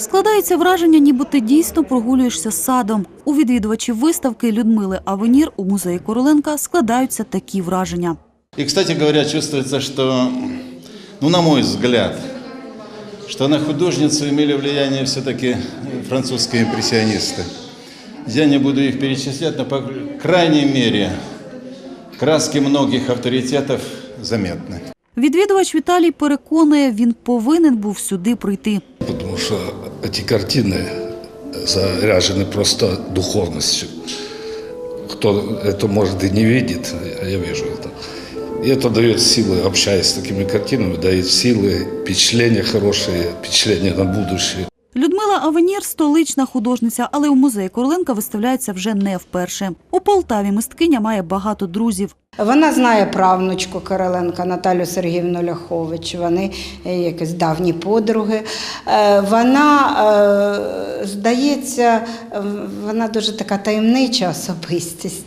Складається враження, ніби ти дійсно прогулюєшся садом. У відвідувачів виставки Людмили Авенір у музеї Короленка складаються такі враження. И, кстати говоря, чувствуется, что, ну, на мой взгляд, что на художницу имели влияние все-таки французские импрессионисты. Я не буду их перечислять, но по крайней мере краски многих авторитетов заметны. Відвідувач Віталій переконує, він повинен був сюди прийти. Потому что эти картины заряжены просто духовностью. Кто это может и не видит, а я вижу это. И это дает силы, общаясь с такими картинами, дает силы, впечатления хорошие, впечатления на будущее. Людмила Авенір – столична художниця, але у музеї Короленка виставляється вже не вперше. У Полтаві мисткиня має багато друзів. Вона знає правнучку Кириленка Наталю Сергіївну Ляхович. Вони е, якісь давні подруги. Е, Вона, е, здається, вона дуже така таємнича особистість.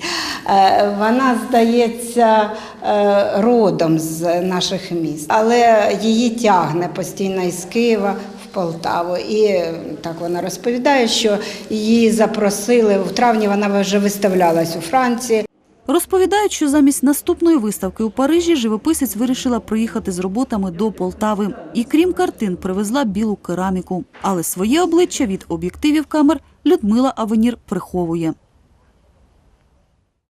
Вона, здається, родом з наших міст, але її тягне постійно із Києва. Полтаву, і так вона розповідає, що її запросили в травні. Вона вже виставлялась у Франції. Розповідають, що замість наступної виставки у Парижі живописець вирішила приїхати з роботами до Полтави. І крім картин, привезла білу кераміку. Але своє обличчя від об'єктивів камер Людмила Авенір приховує.